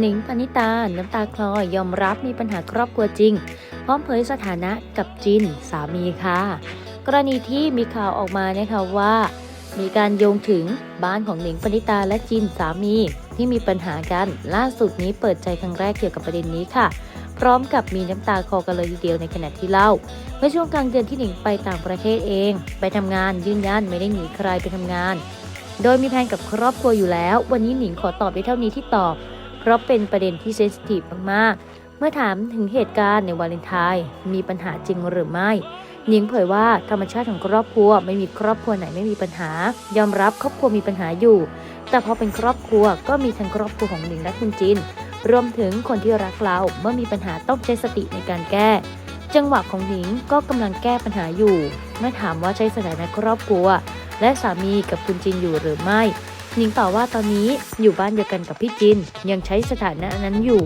หนิงปณิตา น้ำตาคลอยยอมรับมีปัญหาครอบครัวจริง พร้อมเผยสถานะกับจินสามีค่ะ กรณีที่มีข่าวออกมานะคะว่า มีการโยงถึงบ้านของหนิงปณิตาและจินสามีที่มีปัญหากันล่าสุดนี้เปิดใจครั้งแรกเกี่ยวกับประเด็นนี้ค่ะ พร้อมกับมีน้ำตาคลอกันเลยทีเดียวในขณะที่เล่าเมื่อช่วงกลางเดือนที่หนิงไปต่างประเทศเอง ไปทำงานยืนยันไม่ได้หนีใครไปทำงานโดยมีแผนกับครอบครัวอยู่แล้ว วันนี้หนิงขอตอบได้เท่านี้ที่ตอบ ราะเป็นประเด็นที่เซนซิทีฟมากๆ เมื่อถามถึงเหตุการณ์ในวาเลนไทน์มีปัญหาจริงหรือไม่หนิงเผยว่าธรรมชาติของครอบครัวไม่มีครอบครัวไหนไม่มีปัญหา ยอมรับครอบครัวมีปัญหาอยู่ แต่พอเป็นครอบครัวก็มีทั้งครอบครัวของหนิงและคุณจิน รวมถึงคนที่รักเราเมื่อมีปัญหาต้องใช้สติในการแก้ จังหวะของหนิงก็กำลังแก้ปัญหาอยู่เมื่อถามว่าใช้สถานะครอบครัว และสามีกับคุณจินอยู่หรือไม่ หนิงตอบว่าตอนนี้อยู่บ้านเดียวกันกับพี่จิน ยังใช้สถานะนั้นอยู่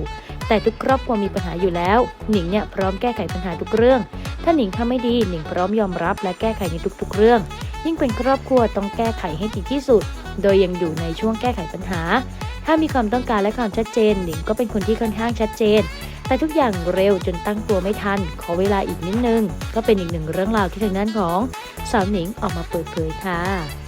แต่ทุกครอบครัวมีปัญหาอยู่แล้ว หนิงเนี่ยพร้อมแก้ไขปัญหาทุกเรื่อง ถ้าหนิงทำไม่ดีหนิงพร้อมยอมรับและแก้ไขในทุกๆเรื่อง ยิ่งเป็นครอบครัวต้องแก้ไขให้ดีที่สุด โดยยังอยู่ในช่วงแก้ไขปัญหา ถ้ามีความต้องการและความชัดเจน หนิงก็เป็นคนที่ค่อนข้างชัดเจนแต่ทุกอย่างเร็วจนตั้งตัวไม่ทัน ขอเวลาอีกนิดนึง ก็เป็นอีกหนึ่งเรื่องราวที่ทางด้านของสาวหนิงออกมาเปิดเผยค่ะ